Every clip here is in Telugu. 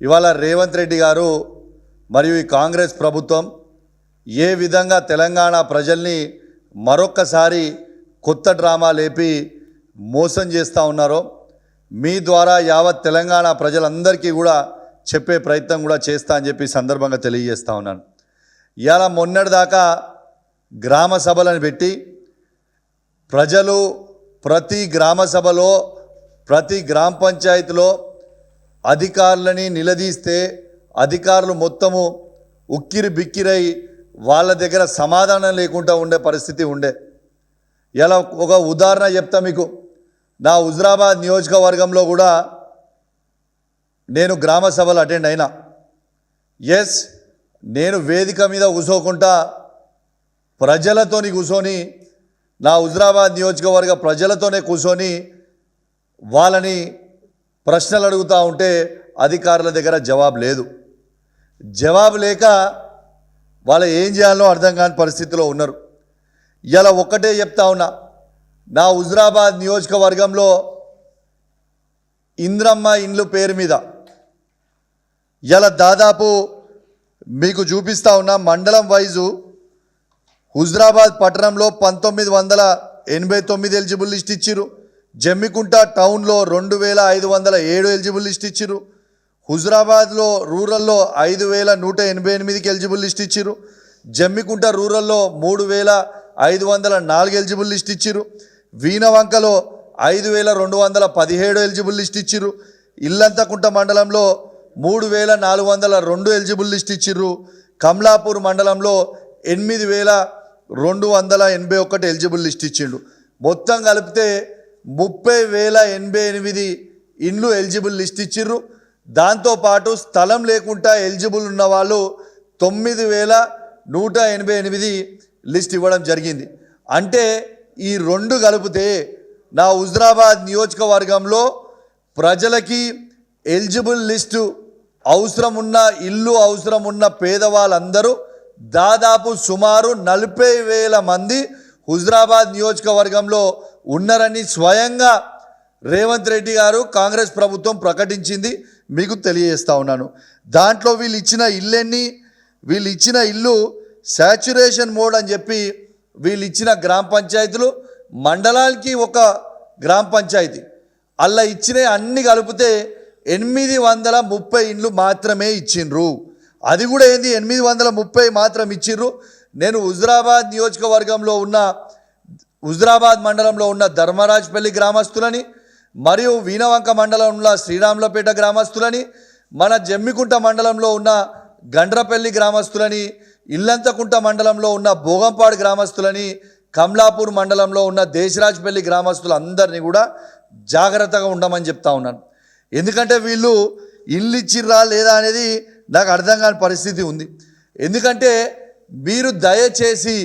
ఇవాళ రేవంత్ రెడ్డి గారు మరియు ఈ కాంగ్రెస్ ప్రభుత్వం ఏ విధంగా తెలంగాణ ప్రజల్ని మరొక్కసారి కొత్త డ్రామా లేపి మోసం చేస్తూ ఉన్నారో మీ ద్వారా యావత్ తెలంగాణ ప్రజలందరికీ కూడా చెప్పే ప్రయత్నం కూడా చేస్తా అని చెప్పి సందర్భంగా తెలియజేస్తూ ఉన్నాను. ఇవాళ మొన్నటిదాకా గ్రామ సభలను పెట్టి ప్రజలు ప్రతి గ్రామ సభలో ప్రతి గ్రామ పంచాయతీలో అధికారులని నిలదీస్తే అధికారులు మొత్తము ఉక్కిరి బిక్కిరై వాళ్ళ దగ్గర సమాధానం లేకుండా ఉండే పరిస్థితి ఉండే. ఇలా ఒక ఉదాహరణ చెప్తా మీకు. నా హుజరాబాద్ నియోజకవర్గంలో కూడా నేను గ్రామ సభలు అటెండ్ అయినా. ఎస్ నేను వేదిక మీద కూసోకుండా ప్రజలతోని కూర్చొని నా హుజరాబాద్ నియోజకవర్గ ప్రజలతోనే కూర్చొని వాళ్ళని ప్రశ్నలు అడుగుతూ ఉంటే అధికారుల దగ్గర జవాబు లేదు. జవాబు లేక వాళ్ళు ఏం చేయాలో అర్థం కాని పరిస్థితిలో ఉన్నారు. ఇలా ఒక్కటే చెప్తా ఉన్నా నా హుజరాబాద్ నియోజకవర్గంలో ఇంద్రమ్మ ఇండ్లు పేరు మీద ఇలా దాదాపు మీకు చూపిస్తా ఉన్నా మండలం వైజు హుజరాబాద్ పట్టణంలో పంతొమ్మిది వందల ఎనభై తొమ్మిది ఎలిజిబుల్ లిస్ట్ ఇచ్చిర్రు. జమ్మికుంట టౌన్లో రెండు వేల ఐదు వందల ఏడు ఎలిజిబుల్ లిస్ట్ ఇచ్చిర్రు. హుజరాబాద్లో రూరల్లో ఐదు వేల నూట ఎనభై ఎనిమిదికి ఎలిజిబుల్ లిస్ట్ ఇచ్చిర్రు. జమ్మికుంట రూరల్లో మూడు వేల ఐదు వందల నాలుగు ఎలిజిబుల్ లిస్ట్ ఇచ్చిర్రు. వీణవంకలో ఐదు వేల రెండు వందల పదిహేడు ఎలిజిబుల్ లిస్ట్ ఇచ్చిర్రు. ఇల్లంతకుంట మండలంలో మూడు వేల నాలుగు వందల రెండు ఎలిజిబుల్ లిస్ట్ ఇచ్చిర్రు. కమలాపూర్ మండలంలో ఎనిమిది వేల రెండు వందల ఎనభై ఒకటి ఎలిజిబుల్ లిస్ట్ ఇచ్చిండు. మొత్తం కలిపితే ముప్పై వేల ఎనభై ఎనిమిది ఇండ్లు ఎలిజిబుల్ లిస్ట్ ఇచ్చిర్రు. దాంతోపాటు స్థలం లేకుండా ఎలిజిబుల్ ఉన్న వాళ్ళు తొమ్మిది వేల నూట ఎనభై ఎనిమిది లిస్ట్ ఇవ్వడం జరిగింది. అంటే ఈ రెండు కలిపితే నా హుజరాబాద్ నియోజకవర్గంలో ప్రజలకి ఎలిజిబుల్ లిస్టు అవసరం ఉన్న ఇల్లు అవసరం ఉన్న పేదవాళ్ళందరూ దాదాపు సుమారు నలభై వేల మంది హుజరాబాద్ నియోజకవర్గంలో ఉన్నారని స్వయంగా రేవంత్ రెడ్డి గారు కాంగ్రెస్ ప్రభుత్వం ప్రకటించింది. మీకు తెలియజేస్తా ఉన్నాను. దాంట్లో వీళ్ళు ఇచ్చిన ఇల్లెన్ని వీళ్ళు ఇచ్చిన ఇల్లు శాచురేషన్ మోడ్ అని చెప్పి వీళ్ళు ఇచ్చిన గ్రామ పంచాయతీలు మండలానికి ఒక గ్రామ పంచాయతీ. అలా ఇచ్చిన అన్ని కలిపితే ఎనిమిది వందల ముప్పై ఇండ్లు మాత్రమే ఇచ్చిండ్రు. అది కూడా ఏంది? ఎనిమిది వందల ముప్పై మాత్రం ఇచ్చిండ్రు. నేను హుజరాబాద్ నియోజకవర్గంలో ఉన్న హుజరాబాద్ మండలంలో ఉన్న ధర్మరాజ్పల్లి గ్రామస్తులని మరియు వీణవంక మండలంలో శ్రీరాములపేట గ్రామస్తులని మన జమ్మికుంట మండలంలో ఉన్న గండ్రపల్లి గ్రామస్తులని ఇల్లంతకుంట మండలంలో ఉన్న భోగంపాడు గ్రామస్తులని కమలాపూర్ మండలంలో ఉన్న దేశరాజ్పల్లి గ్రామస్తులందరినీ కూడా జాగ్రత్తగా ఉండమని చెప్తా ఉన్నాను. ఎందుకంటే వీళ్ళు ఇల్లు ఇచ్చిర్రా లేదా అనేది నాకు అర్థం కాని పరిస్థితి ఉంది. ఎందుకంటే మీరు దయచేసి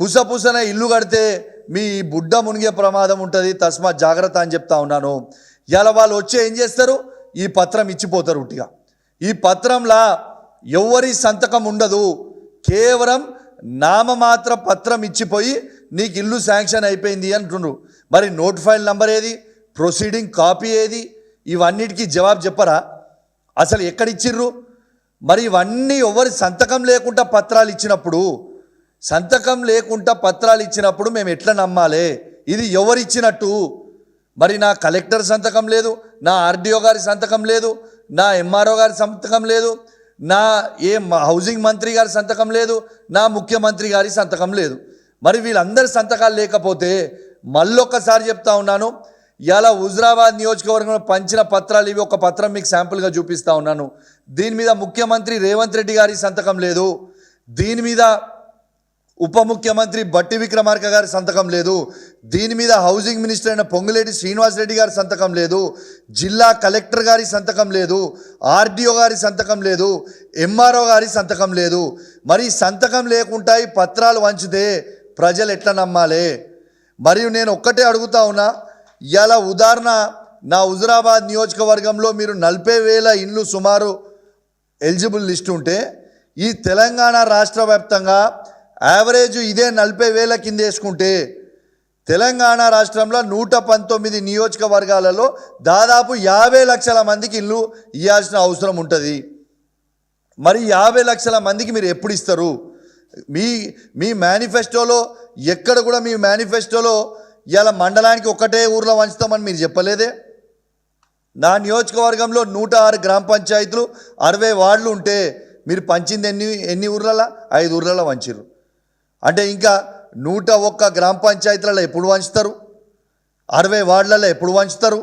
పుసపుసన ఇల్లు కడితే మీ బుడ్డ మునిగే ప్రమాదం ఉంటుంది తస్మా జాగ్రత్త అని చెప్తా ఉన్నాను. ఇలా వాళ్ళు వచ్చి ఏం చేస్తారు? ఈ పత్రం ఇచ్చిపోతారు ఉట్టిగా. ఈ పత్రంలా ఎవరి సంతకం ఉండదు. కేవలం నామమాత్ర పత్రం ఇచ్చిపోయి నీకు ఇల్లు శాంక్షన్ అయిపోయింది అంటుండ్రు. మరి నోట్ ఫైల్ నంబర్ ఏది? ప్రొసీడింగ్ కాపీ ఏది? ఇవన్నిటికీ జవాబు చెప్పరా? అసలు ఎక్కడిచ్చిర్రు? మరి ఇవన్నీ ఎవరి సంతకం లేకుండా పత్రాలు ఇచ్చినప్పుడు సంతకం లేకుండా పత్రాలు ఇచ్చినప్పుడు మేము ఎట్లా నమ్మాలి? ఇది ఎవరిచ్చినట్టు? మరి నా కలెక్టర్ సంతకం లేదు నా ఆర్డీఓ గారి సంతకం లేదు నా ఎంఆర్ఓ గారి సంతకం లేదు నా ఏ హౌసింగ్ మంత్రి గారి సంతకం లేదు నా ముఖ్యమంత్రి గారి సంతకం లేదు. మరి వీళ్ళందరి సంతకాలు లేకపోతే మళ్ళొక్కసారి చెప్తా ఉన్నాను ఇలా హుజరాబాద్ నియోజకవర్గంలో పంచిన పత్రాలు ఇవి ఒక పత్రం మీకు శాంపుల్గా చూపిస్తా ఉన్నాను. దీని మీద ముఖ్యమంత్రి రేవంత్ రెడ్డి గారి సంతకం లేదు దీని మీద ఉప ముఖ్యమంత్రి బట్టి విక్రమార్క గారి సంతకం లేదు. దీని మీద హౌసింగ్ మినిస్టర్ అయిన పొంగులేటి శ్రీనివాస్ రెడ్డి గారి సంతకం లేదు. జిల్లా కలెక్టర్ గారి సంతకం లేదు. ఆర్డీఓ గారి సంతకం లేదు. ఎంఆర్ఓ గారి సంతకం లేదు. మరి సంతకం లేకుండా ఈ పత్రాలు వంచితే ప్రజలు ఎట్లా నమ్మాలి? మరియు నేను ఒక్కటే అడుగుతా ఉన్నా ఇలా ఉదాహరణ నా హుజరాబాద్ నియోజకవర్గంలో మీరు నలభై వేల ఇండ్లు సుమారు ఎలిజిబుల్ లిస్ట్ ఉంటే ఈ తెలంగాణ రాష్ట్ర వ్యాప్తంగా యావరేజ్ ఇదే నలభై వేల కింద వేసుకుంటే తెలంగాణ రాష్ట్రంలో నూట పంతొమ్మిది నియోజకవర్గాలలో దాదాపు యాభై లక్షల మందికి ఇల్లు ఇవ్వాల్సిన అవసరం ఉంటుంది. మరి యాభై లక్షల మందికి మీరు ఎప్పుడు ఇస్తారు? మీ మీ మేనిఫెస్టోలో ఎక్కడ కూడా మీ మేనిఫెస్టోలో ఇలా మండలానికి ఒక్కటే ఊర్లో వంచుతామని మీరు చెప్పలేదే? నా నియోజకవర్గంలో నూట ఆరు గ్రామ పంచాయతీలు అరవై వార్డులు ఉంటే మీరు పంచింది ఎన్ని ఎన్ని ఊర్లలో? ఐదు ఊర్లలో వంచిర్రు. అంటే ఇంకా నూట ఒక్క గ్రామ పంచాయతీలలో ఎప్పుడు వంచుతారు? అరవై వార్డులలో ఎప్పుడు వంచుతారు?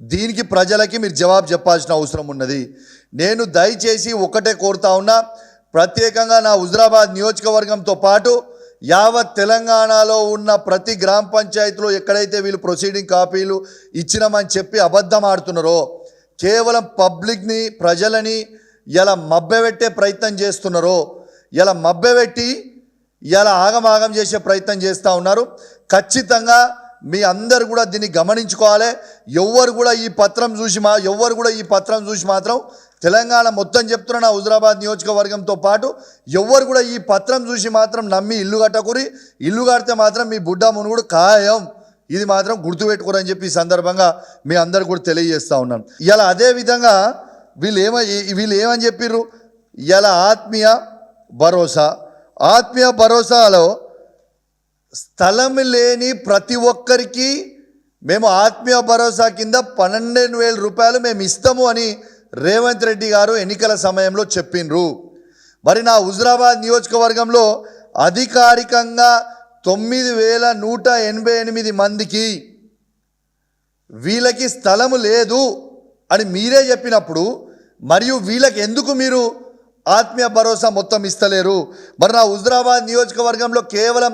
దీనికి ప్రజలకి మీరు జవాబు చెప్పాల్సిన అవసరం ఉన్నది. నేను దయచేసి ఒకటే కోరుతా ఉన్నా ప్రత్యేకంగా నా హుజరాబాద్ నియోజకవర్గంతో పాటు యావత్ తెలంగాణలో ఉన్న ప్రతి గ్రామ పంచాయతీలో ఎక్కడైతే వీళ్ళు ప్రొసీడింగ్ కాపీలు ఇచ్చినామని చెప్పి అబద్ధం ఆడుతున్నారో కేవలం పబ్లిక్ని ప్రజలని ఇలా మభ్యపెట్టే ప్రయత్నం చేస్తున్నారో ఇలా మభ్యపెట్టి ఇలా ఆగమాగం చేసే ప్రయత్నం చేస్తూ ఉన్నారు. ఖచ్చితంగా మీ అందరు కూడా దీన్ని గమనించుకోవాలి. ఎవ్వరు కూడా ఈ పత్రం చూసి మా ఎవ్వరు కూడా ఈ పత్రం చూసి మాత్రం తెలంగాణ మొత్తం చెప్తున్న నా హుజరాబాద్ నియోజకవర్గంతో పాటు ఎవ్వరు కూడా ఈ పత్రం చూసి మాత్రం నమ్మి ఇల్లు కట్టకురి ఇల్లు కడితే మాత్రం మీ బుడ్డ మునుగుడు ఖాయం. ఇది మాత్రం గుర్తుపెట్టుకోరని చెప్పి ఈ సందర్భంగా మీ అందరు కూడా తెలియజేస్తూ ఉన్నాను. ఇలా అదే విధంగా వీళ్ళు ఏమ వీళ్ళు ఏమని చెప్పిర్రు? ఇలా ఆత్మీయ భరోసా. ఆత్మీయ భరోసాలో స్థలం లేని ప్రతి ఒక్కరికి మేము ఆత్మీయ భరోసా కింద పన్నెండు వేల రూపాయలు మేము ఇస్తాము అని రేవంత్ రెడ్డి గారు ఎన్నికల సమయంలో చెప్పిండ్రు మరి నా హుజరాబాద్ నియోజకవర్గంలో అధికారికంగా తొమ్మిది వేల నూట ఎనభై ఎనిమిది మందికి వీళ్ళకి స్థలము లేదు అని మీరే చెప్పినప్పుడు మరియు వీళ్ళకి ఎందుకు మీరు ఆత్మీయ భరోసా మొత్తం ఇస్తలేరు. మరి నా హుజరాబాద్ నియోజకవర్గంలో కేవలం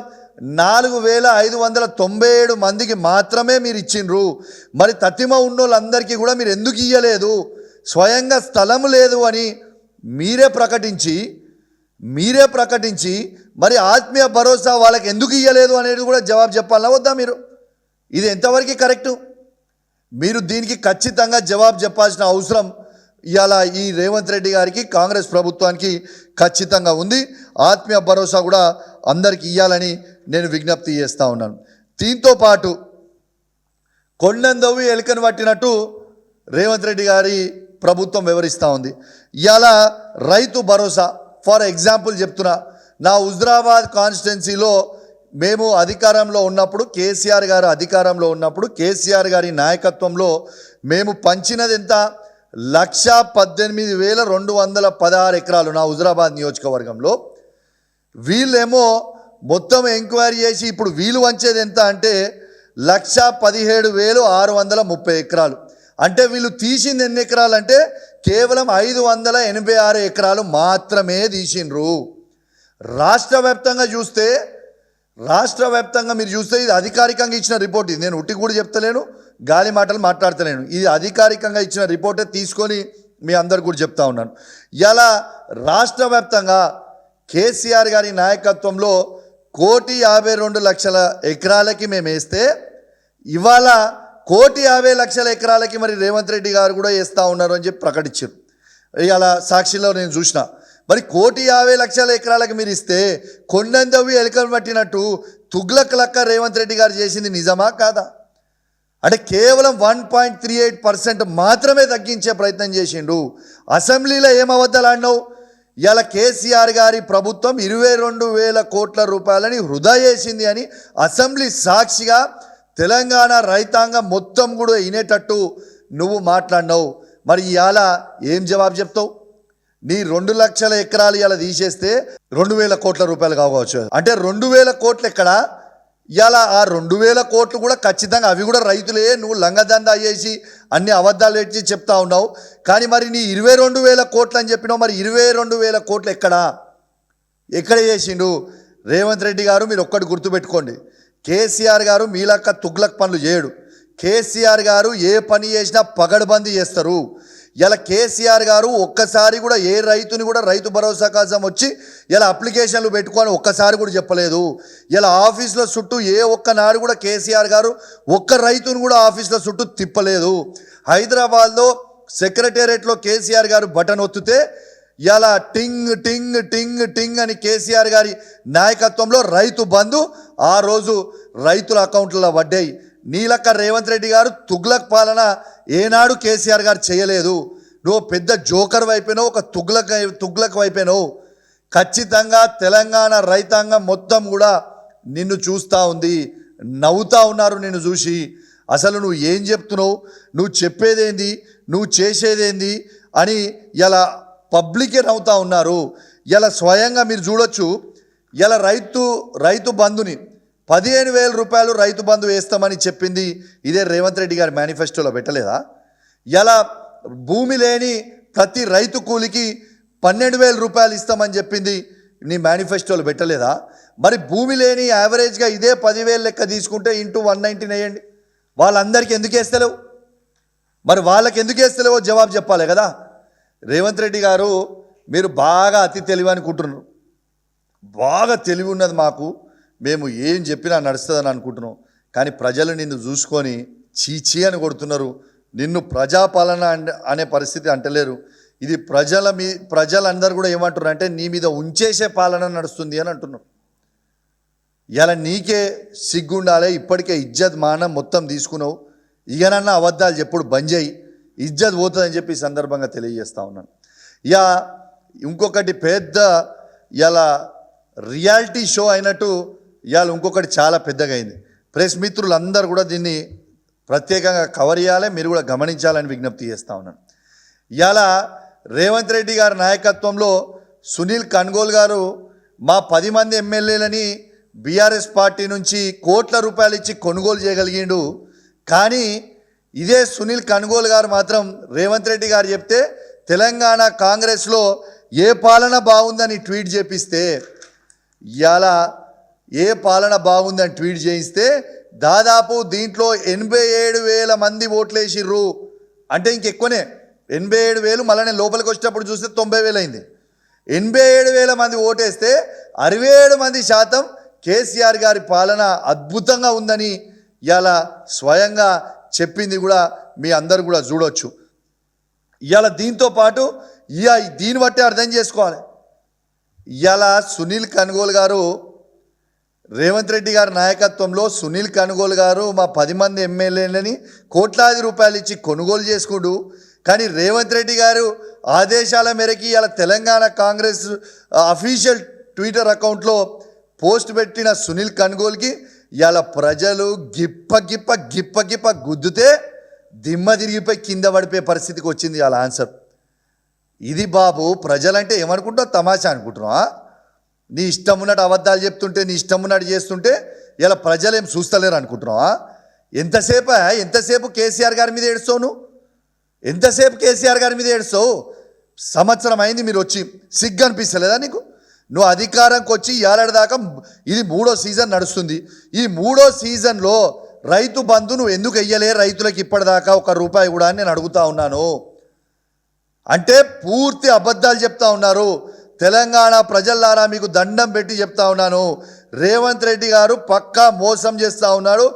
నాలుగు వేల ఐదు వందల తొంభై ఏడు మందికి మాత్రమే మీరు ఇచ్చిండ్రు. మరి తతిమ ఉన్నోళ్ళందరికీ కూడా మీరు ఎందుకు ఇయ్యలేదు? స్వయంగా స్థలం లేదు అని మీరే ప్రకటించి మీరే ప్రకటించి మరి ఆత్మీయ భరోసా వాళ్ళకి ఎందుకు ఇయ్యలేదు అనేది కూడా జవాబు చెప్పాలా వద్దా మీరు? ఇది ఎంతవరకు కరెక్టు? మీరు దీనికి ఖచ్చితంగా జవాబు చెప్పాల్సిన అవసరం ఇవాళ ఈ రేవంత్ రెడ్డి గారికి కాంగ్రెస్ ప్రభుత్వానికి ఖచ్చితంగా ఉంది. ఆత్మీయ భరోసా కూడా అందరికి ఇవ్వాలని నేను విజ్ఞప్తి చేస్తూ ఉన్నాను. దీంతో పాటు కొండందవి ఎలుకను పట్టినట్టు రేవంత్ రెడ్డి గారి ప్రభుత్వం వివరిస్తూ ఉంది. ఇవాళ రైతు భరోసా ఫర్ ఎగ్జాంపుల్ చెప్తున్నా నా హుజరాబాద్ కాన్స్టిట్యున్సీలో మేము అధికారంలో ఉన్నప్పుడు కేసీఆర్ గారు అధికారంలో ఉన్నప్పుడు కేసీఆర్ గారి నాయకత్వంలో మేము పంచినది ఎంత? లక్ష పద్దెనిమిది వేల రెండు వందల పదహారు ఎకరాలు నా హుజరాబాద్ నియోజకవర్గంలో. వీళ్ళేమో మొత్తం ఎంక్వైరీ చేసి ఇప్పుడు వీలు వంచేది ఎంత అంటే లక్ష పదిహేడు వేలు ఆరు వందల ముప్పై ఎకరాలు. అంటే వీళ్ళు తీసింది ఎన్ని ఎకరాలు అంటే కేవలం ఐదు వందల ఎనభై ఆరు ఎకరాలు మాత్రమే తీసిండ్రు. రాష్ట్ర వ్యాప్తంగా చూస్తే రాష్ట్ర వ్యాప్తంగా మీరు చూస్తే ఇది అధికారికంగా ఇచ్చిన రిపోర్ట్ ఇది. నేను ఉట్టి కూడా చెప్తలేను. గాలి మాటలు మాట్లాడతలేను. ఇది అధికారికంగా ఇచ్చిన రిపోర్టే తీసుకొని మీ అందరు కూడా చెప్తా ఉన్నాను. ఇలా రాష్ట్ర వ్యాప్తంగా కేసీఆర్ గారి నాయకత్వంలో కోటి యాభై రెండు లక్షల ఎకరాలకి మేము వేస్తే ఇవాళ కోటి యాభై లక్షల ఎకరాలకి మరి రేవంత్ రెడ్డి గారు కూడా వేస్తూ ఉన్నారు అని చెప్పి ప్రకటించారు. ఇవాళ సాక్షిలో నేను చూసిన. మరి కోటి యాభై లక్షల ఎకరాలకు మీరు ఇస్తే కొండందవి ఎలుకలు పట్టినట్టు తుగ్లక్ లక్క రేవంత్ రెడ్డి గారు చేసింది నిజమా కాదా? అంటే కేవలం one point three eight percent మాత్రమే తగ్గించే ప్రయత్నం చేసిండు. అసెంబ్లీలో ఏం అబద్ధాలు ఆడినావు? ఇవాళ కేసీఆర్ గారి ప్రభుత్వం ఇరవై రెండు వేల కోట్ల రూపాయలని వృధా చేసింది అని అసెంబ్లీ సాక్షిగా తెలంగాణ రైతాంగం మొత్తం కూడా వినేటట్టు నువ్వు మాట్లాడినావు. మరి ఇవాళ ఏం జవాబు చెప్తావు? నీ రెండు లక్షల ఎకరాలు ఇలా తీసేస్తే రెండు వేల కోట్ల రూపాయలు కావచ్చు. అంటే రెండు వేల కోట్లు ఎక్కడ? ఇలా ఆ రెండు వేల కోట్లు కూడా ఖచ్చితంగా అవి కూడా రైతులే నువ్వు లంగదందా చేసి అన్ని అబద్ధాలు పెట్టి చెప్తా ఉన్నావు. కానీ మరి నీ ఇరవై రెండు వేల కోట్లు అని చెప్పినావు మరి ఇరవై రెండు వేల కోట్లు ఎక్కడా? ఎక్కడ చేసిండు? రేవంత్ రెడ్డి గారు మీరు ఒక్కటి గుర్తుపెట్టుకోండి. కేసీఆర్ గారు మీలక్క తుగ్లక్ పనులు చేయడు. కేసీఆర్ గారు ఏ పని చేసినా పగడబందీ చేస్తారు. ఇలా కేసీఆర్ గారు ఒక్కసారి కూడా ఏ రైతుని కూడా రైతు భరోసా కోసం వచ్చి ఇలా అప్లికేషన్లు పెట్టుకొని ఒక్కసారి కూడా చెప్పలేదు. ఇలా ఆఫీసుల చుట్టూ ఏ ఒక్క నాడు కూడా కేసీఆర్ గారు ఒక్క రైతుని కూడా ఆఫీసుల చుట్టూ తిప్పలేదు. హైదరాబాద్లో సెక్రటేరియట్లో కేసీఆర్ గారు బటన్ ఒత్తితే ఇలా టింగ్ టింగ్ టింగ్ టింగ్ అని కేసీఆర్ గారి నాయకత్వంలో రైతు బంధు ఆ రోజు రైతుల అకౌంట్లో పడ్డాయి. నీలక్క రేవంత్ రెడ్డి గారు తుగ్లక్ పాలన ఏనాడు కేసీఆర్ గారు చేయలేదు. నువ్వు పెద్ద జోకర్ వైపోయినావు ఒక తుగ్లక్ తుగ్లక్ వైపోయినావు ఖచ్చితంగా తెలంగాణ రైతాంగం మొత్తం కూడా నిన్ను చూస్తూ ఉంది. నవ్వుతా ఉన్నారు నిన్ను చూసి. అసలు నువ్వు ఏం చెప్తున్నావు? నువ్వు చెప్పేదేంది? నువ్వు చేసేదేంది? అని ఇలా పబ్లికే నవ్వుతూ ఉన్నారు. ఇలా స్వయంగా మీరు చూడొచ్చు. ఇలా రైతు రైతు బంధుని పదిహేను వేల రూపాయలు రైతు బంధు వేస్తామని చెప్పింది ఇదే రేవంత్ రెడ్డి గారి మేనిఫెస్టోలో పెట్టలేదా? ఇలా భూమి లేని ప్రతి రైతు కూలికి పన్నెండు వేల రూపాయలు ఇస్తామని చెప్పింది నీ మేనిఫెస్టోలు పెట్టలేదా? మరి భూమి లేని యావరేజ్గా ఇదే పదివేలు లెక్క తీసుకుంటే ఇంటూ వన్ నైంటీన్ వేయండి. వాళ్ళందరికీ ఎందుకు వేస్తలేవు? మరి వాళ్ళకి ఎందుకు వేస్తలేవో జవాబు చెప్పాలి కదా. రేవంత్ రెడ్డి గారు మీరు బాగా అతి తెలివి అనుకుంటున్నారు. బాగా తెలివి ఉన్నది మాకు. మేము ఏం చెప్పినా నడుస్తుందని అనుకుంటున్నాం. కానీ ప్రజలు నిన్ను చూసుకొని చీచీ అని కొడుతున్నారు. నిన్ను ప్రజాపాలన అన్- అనే పరిస్థితి అంటలేరు. ఇది ప్రజల మీ ప్రజలందరూ కూడా ఏమంటున్నారు అంటే నీ మీద ఉంచేసే పాలన నడుస్తుంది అని అంటున్నారు. ఇలా నీకే సిగ్గుండాలే ఇప్పటికే ఇజ్జత్ మానం మొత్తం తీసుకున్నావు. ఇకనన్నా అబద్ధాలు చెప్పుడు బంద్ చేయి. ఇజ్జత్ పోతుందని చెప్పి సందర్భంగా తెలియజేస్తా ఉన్నాను. ఇక ఇంకొకటి పెద్ద ఇలా రియాలిటీ షో అయినట్టు ఇవాళ ఇంకొకటి చాలా పెద్దగా అయింది ప్రెస్ మిత్రులందరూ కూడా దీన్ని ప్రత్యేకంగా కవర్ చేయాలి మీరు కూడా గమనించాలని విజ్ఞప్తి చేస్తా ఉన్నాను. ఇవాళ రేవంత్ రెడ్డి గారి నాయకత్వంలో సునీల్ కన్గోల్ గారు మా పది మంది ఎమ్మెల్యేలని బీఆర్ఎస్ పార్టీ నుంచి కోట్ల రూపాయలు ఇచ్చి కొనుగోలు చేయగలిగిండు. కానీ ఇదే సునీల్ కన్గోల్ గారు మాత్రం రేవంత్ రెడ్డి గారు చెప్తే తెలంగాణ కాంగ్రెస్లో ఏ పాలన బాగుందని ట్వీట్ చేపిస్తే ఇవాళ ఏ పాలన బాగుందని ట్వీట్ చేయిస్తే దాదాపు దీంట్లో ఎనభై ఏడు వేల మంది ఓట్లేసిర్రు. అంటే ఇంకెక్కువనే. ఎనభై ఏడు వేలు మళ్ళీ నేను లోపలికి వచ్చేటప్పుడు చూస్తే తొంభై వేలు అయింది. ఎనభై ఏడు వేల మంది ఓటేస్తే అరవై ఏడు మంది శాతం కేసీఆర్ గారి పాలన అద్భుతంగా ఉందని ఇవాళ స్వయంగా చెప్పింది కూడా మీ అందరు కూడా చూడొచ్చు. ఇవాళ దీంతో పాటు ఇక దీన్ని బట్టి అర్థం చేసుకోవాలి. ఇవాళ సునీల్ కనుగోలు గారు రేవంత్ రెడ్డి గారి నాయకత్వంలో సునీల్ కనుగోలు గారు మా పది మంది ఎమ్మెల్యేలని కోట్లాది రూపాయలు ఇచ్చి కొనుగోలు చేసుకుంటూ కానీ రేవంత్ రెడ్డి గారు ఆదేశాల మేరకి ఇలా తెలంగాణ కాంగ్రెస్ అఫీషియల్ ట్విట్టర్ అకౌంట్లో పోస్ట్ పెట్టిన సునీల్ కనుగోలుకి ఇవాళ ప్రజలు గిప్ప గిప్ప గిప్ప గిప్ప గుద్దుతే దిమ్మ తిరిగిపోయి కింద పడిపోయే పరిస్థితికి వచ్చింది వాళ్ళ ఆన్సర్. ఇది బాబు ప్రజలంటే ఏమనుకుంటావు తమాషా అనుకుంటున్నావా? నీ ఇష్టం ఉన్నట్టు అబద్ధాలు చెప్తుంటే నీ ఇష్టం ఉన్నట్టు చేస్తుంటే ఇలా ప్రజలు ఏం చూస్తలేరు అనుకుంటున్నావా? ఎంతసేపు ఎంతసేపు కేసీఆర్ గారి మీద ఏడుస్తావు నువ్వు? ఎంతసేపు కేసీఆర్ గారి మీద ఏడుస్తావు? సంవత్సరం అయింది మీరు వచ్చి సిగ్గు అనిపిస్తలేదా నీకు? నువ్వు అధికారంకి వచ్చి ఏడాది దాకా ఇది మూడో సీజన్ నడుస్తుంది. ఈ మూడో సీజన్లో రైతు బంధు నువ్వు ఎందుకు వెయ్యలే? రైతులకు ఇప్పటిదాకా ఒక రూపాయి కూడా అని నేను అడుగుతా ఉన్నాను. అంటే పూర్తి అబద్ధాలు చెప్తా ఉన్నారు. తెలంగాణ ప్రజల్లారా మీకు దండం పెట్టి చెప్తా ఉన్నాను. రేవంత్ రెడ్డి గారు పక్కా మోసం చేస్తూ ఉన్నాడు.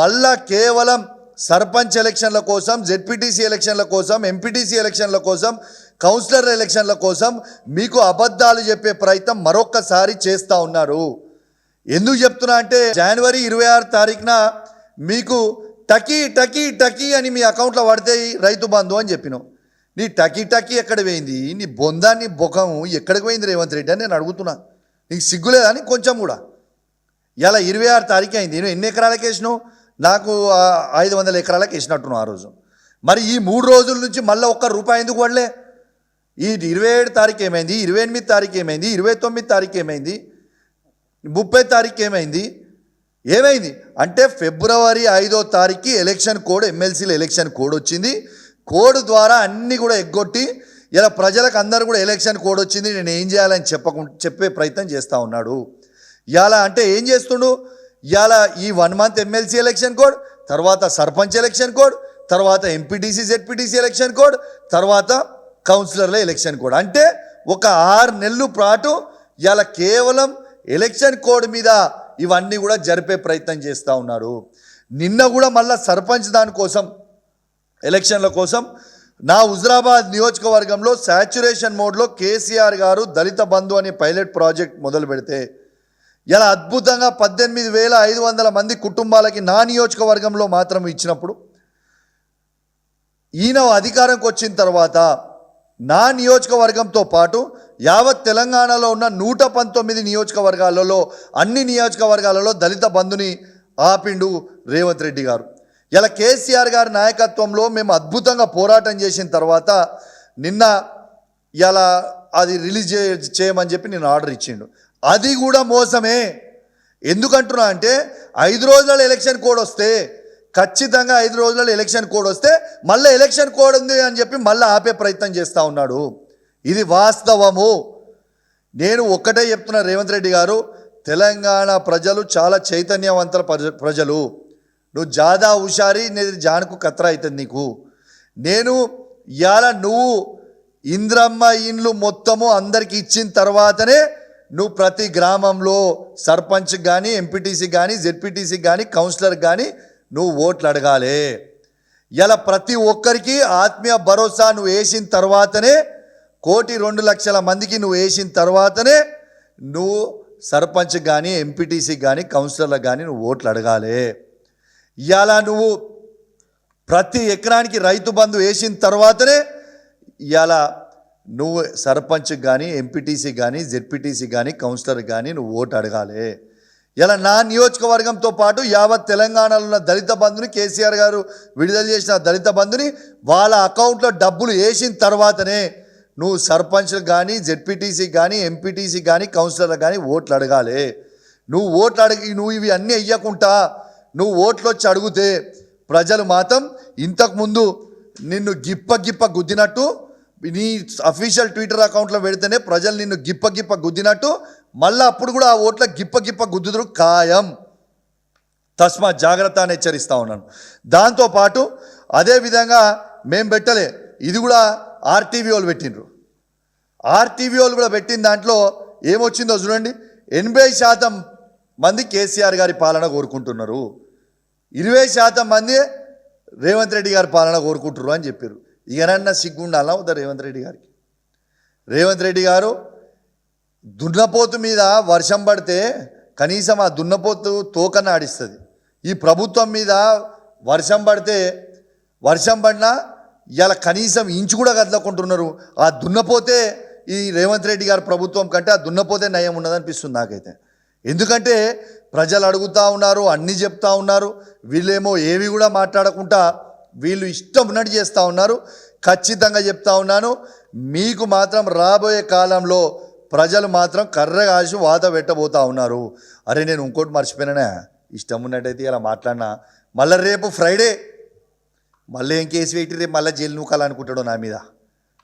మళ్ళా కేవలం సర్పంచ్ ఎలక్షన్ల కోసం జెడ్పీటీసీ ఎలక్షన్ల కోసం ఎంపీటీసీ ఎలక్షన్ల కోసం కౌన్సిలర్ ఎలక్షన్ల కోసం మీకు అబద్ధాలు చెప్పే ప్రయత్నం మరొక్కసారి చేస్తూ ఉన్నారు. ఎందుకు చెప్తున్నా అంటే జనవరి ఇరవై ఆరు తారీఖున మీకు టకీ టకీ టకీ అని మీ అకౌంట్లో పడితే రైతు బంధు అని చెప్పినాం. నీ టకీ టకీ ఎక్కడ పోయింది? నీ బొందా నీ బొఖం ఎక్కడికి పోయింది రేవంత్ రెడ్డి అని నేను అడుగుతున్నా. నీకు సిగ్గులేదని కొంచెం కూడా. ఇలా ఇరవై ఆరు తారీఖు అయింది. నేను ఎన్ని ఎకరాలకు వేసినావు? నాకు ఐదు వందల ఎకరాలకు వేసినట్టున్నావు ఆ రోజు. మరి ఈ మూడు రోజుల నుంచి మళ్ళీ ఒక్క రూపాయి ఎందుకు పడలే? ఈ ఇరవై ఏడు తారీఖు ఏమైంది? ఇరవై ఎనిమిది తారీఖు ఏమైంది? ఇరవై తొమ్మిది తారీఖు ఏమైంది? ముప్పై తారీఖు ఏమైంది? ఏమైంది? అంటే ఫిబ్రవరి ఐదో తారీఖుకి ఎలక్షన్ కోడ్ ఎమ్మెల్సీల ఎలక్షన్ కోడ్ వచ్చింది. కోడ్ ద్వారా అన్నీ కూడా ఎగ్గొట్టి ఇలా ప్రజలకు అందరూ కూడా ఎలక్షన్ కోడ్ వచ్చింది నేను ఏం చేయాలని చెప్పకుండా చెప్పే ప్రయత్నం చేస్తూ ఉన్నాడు. ఇలా అంటే ఏం చేస్తుండు? ఇలా ఈ one month MLC election code తర్వాత సర్పంచ్ ఎలక్షన్ కోడ్ తర్వాత ఎంపీటీసీ జెడ్పీటీసీ ఎలక్షన్ కోడ్ తర్వాత కౌన్సిలర్ల ఎలక్షన్ కోడ్. అంటే ఒక ఆరు నెలలు పాటు ఇలా కేవలం ఎలక్షన్ కోడ్ మీద ఇవన్నీ కూడా జరిపే ప్రయత్నం చేస్తూ ఉన్నారు నిన్న కూడా మళ్ళీ సర్పంచ్ దానికోసం ఎలక్షన్ల కోసం నా హుజరాబాద్ నియోజకవర్గంలో శాచ్యురేషన్ మోడ్లో కేసీఆర్ గారు దళిత బంధు అనే పైలట్ ప్రాజెక్ట్ మొదలు పెడితే ఇలా అద్భుతంగా పద్దెనిమిది వేల ఐదు వందల మంది కుటుంబాలకి నా నియోజకవర్గంలో మాత్రం ఇచ్చినప్పుడు ఈయన అధికారంకి వచ్చిన తర్వాత నా నియోజకవర్గంతో పాటు యావత్ తెలంగాణలో ఉన్న నూట పంతొమ్మిది నియోజకవర్గాలలో అన్ని నియోజకవర్గాలలో దళిత బంధుని ఆపిండు రేవంత్ రెడ్డి గారు. ఇలా కేసీఆర్ గారి నాయకత్వంలో మేము అద్భుతంగా పోరాటం చేసిన తర్వాత నిన్న ఇలా అది రిలీజ్ చే చేయమని చెప్పి నేను ఆర్డర్ ఇచ్చిండు. అది కూడా మోసమే. ఎందుకంటున్నా అంటే ఐదు రోజుల ఎలక్షన్ కోడ్ వస్తే ఖచ్చితంగా ఐదు రోజుల ఎలక్షన్ కోడ్ వస్తే మళ్ళీ ఎలక్షన్ కోడ్ ఉంది అని చెప్పి మళ్ళీ ఆపే ప్రయత్నం చేస్తూ ఉన్నాడు. ఇది వాస్తవము. నేను ఒక్కటే చెప్తున్నా రేవంత్ రెడ్డి గారు తెలంగాణ ప్రజలు చాలా చైతన్యవంతుల ప్రజ- ప్రజలు. నువ్వు జాదా హుషారి నేను జానుకు కత్ర అవుతుంది నీకు. నేను ఇవాళ నువ్వు ఇంద్రమ్మ ఇండ్లు మొత్తము అందరికి ఇచ్చిన తర్వాతనే నువ్వు ప్రతి గ్రామంలో సర్పంచ్ కానీ ఎంపీటీసీ కానీ జెడ్పీటీసీ కానీ కౌన్సిలర్ కానీ నువ్వు ఓట్లు అడగాలి. ఇలా ప్రతి ఒక్కరికి ఆత్మీయ భరోసా నువ్వు వేసిన తర్వాతనే కోటి రెండు లక్షల మందికి నువ్వు వేసిన తర్వాతనే నువ్వు సర్పంచ్ కానీ ఎంపీటీసీ కానీ కౌన్సిలర్లకు కానీ నువ్వు ఓట్లు అడగాలి. ఇవాళ నువ్వు? ప్రతి ఎకరానికి రైతు బంధు వేసిన తర్వాతనే ఇవాళ నువ్వు సర్పంచ్ కానీ ఎంపీటీసీ కానీ జెడ్పీటీసీ కానీ కౌన్సిలర్ కానీ నువ్వు ఓటు అడగాలి. ఇలా నా నియోజకవర్గంతో పాటు యావత్ తెలంగాణలో ఉన్న దళిత బంధుని కేసీఆర్ గారు విడుదల చేసిన దళిత బంధుని వాళ్ళ అకౌంట్లో డబ్బులు వేసిన తర్వాతనే నువ్వు సర్పంచ్లు కానీ జెడ్పీటీసీ కానీ ఎంపీటీసీ కానీ కౌన్సిలర్ కానీ ఓట్లు అడగాలి. నువ్వు ఓట్లు అడిగి నువ్వు ఇవి అన్నీ వెయ్యకుండా నువ్వు ఓట్లు వచ్చి అడిగితే ప్రజలు మాత్రం ఇంతకుముందు నిన్ను గిప్ప గిప్ప గుద్దినట్టు నీ అఫీషియల్ ట్విట్టర్ అకౌంట్లో పెడితేనే ప్రజలు నిన్ను గిప్ప గిప్ప గుద్దినట్టు మళ్ళీ అప్పుడు కూడా ఆ ఓట్ల గిప్ప గిప్ప గుద్దుదురు ఖాయం. తస్మా జాగ్రత్త అని హెచ్చరిస్తూ ఉన్నాను. దాంతోపాటు అదేవిధంగా మేము పెట్టలే ఇది కూడా ఆర్టీవీ వాళ్ళు పెట్టిండ్రు. ఆర్టీవీ వాళ్ళు కూడా పెట్టిన దాంట్లో ఏమొచ్చిందో చూడండి ఎనభై శాతం మంది కేసీఆర్ గారి పాలన కోరుకుంటున్నారు. ఇరవై శాతం మంది రేవంత్ రెడ్డి గారి పాలన కోరుకుంటున్నారు అని చెప్పారు. ఇకనన్నా సిగ్గుండాలా వద్దా రేవంత్ రెడ్డి గారికి? రేవంత్ రెడ్డి గారు దున్నపోతు మీద వర్షం పడితే కనీసం ఆ దున్నపోతు తోకన ఆడిస్తుంది. ఈ ప్రభుత్వం మీద వర్షం పడితే వర్షం పడినా ఇలా కనీసం ఇంచు కూడా కదలకుంటున్నారు. ఆ దున్నపోతే ఈ రేవంత్ రెడ్డి గారి ప్రభుత్వం కంటే ఆ దున్నపోతే నయం ఉన్నదనిపిస్తుంది నాకైతే. ఎందుకంటే ప్రజలు అడుగుతూ ఉన్నారు అన్నీ చెప్తా ఉన్నారు వీళ్ళేమో ఏవి కూడా మాట్లాడకుండా వీళ్ళు ఇష్టం ఉన్నట్టు చేస్తూ ఉన్నారు. ఖచ్చితంగా చెప్తా ఉన్నాను మీకు మాత్రం రాబోయే కాలంలో ప్రజలు మాత్రం కర్ర కాసి వాత పెట్టబోతా ఉన్నారు. అరే నేను ఇంకోటి మర్చిపోయినానే ఇష్టం ఉన్నట్టయితే ఇలా మాట్లాడినా. మళ్ళీ రేపు ఫ్రైడే మళ్ళీ ఏం కేసు పెట్టి రేపు మళ్ళీ జైలు నూకాలనుకుంటాడు నా మీద.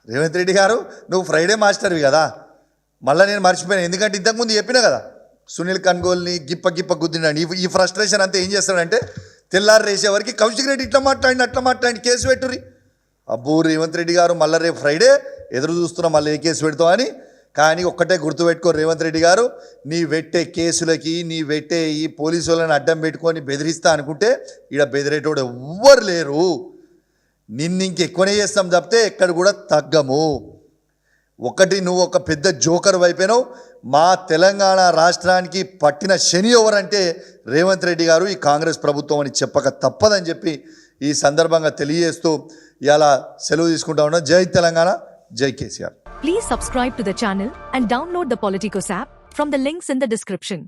రేవంత్ రెడ్డి గారు నువ్వు ఫ్రైడే మాస్టర్వి కదా. మళ్ళీ నేను మర్చిపోయాను ఎందుకంటే ఇంతకుముందు చెప్పినా కదా. సునీల్ కన్గోల్ని గిప్ప గిప్ప గుద్దినాడు. ఈ- ఈ ఫ్రస్ట్రేషన్ అంతా ఏం చేస్తాడంటే తెల్లారు రేసే కౌశిక్ రెడ్డి ఇట్లా మాట్లాడి అట్లా మాట్లాడి కేసు పెట్టుర్రి. అబ్బో రేవంత్ రెడ్డి గారు మళ్ళీ రేపు ఫ్రైడే ఎదురు చూస్తున్నాం మళ్ళీ ఏ కేసు పెడతామని అని. కానీ ఒక్కటే గుర్తుపెట్టుకో రేవంత్ రెడ్డి గారు నీ పెట్టే కేసులకి నీ పెట్టే ఈ పోలీసు వాళ్ళని అడ్డం పెట్టుకొని బెదిరిస్తా అనుకుంటే ఈడ బెదిరేటోడు ఎవ్వరు లేరు. నిన్ను ఇంకెక్కువనే చేస్తాం తప్పితే ఎక్కడ కూడా తగ్గము. ఒకటి నువ్వు ఒక పెద్ద జోకర్ వైపోయినావు మా తెలంగాణ రాష్ట్రానికి పట్టిన శని ఎవరంటే రేవంత్ రెడ్డి గారు ఈ కాంగ్రెస్ ప్రభుత్వం అని చెప్పక తప్పదని చెప్పి ఈ సందర్భంగా తెలియజేస్తూ ఇలా సెలవు తీసుకుంటా ఉన్నాం. జై తెలంగాణ జై KCR. Please subscribe to the channel and download the Politicos app from the links in the description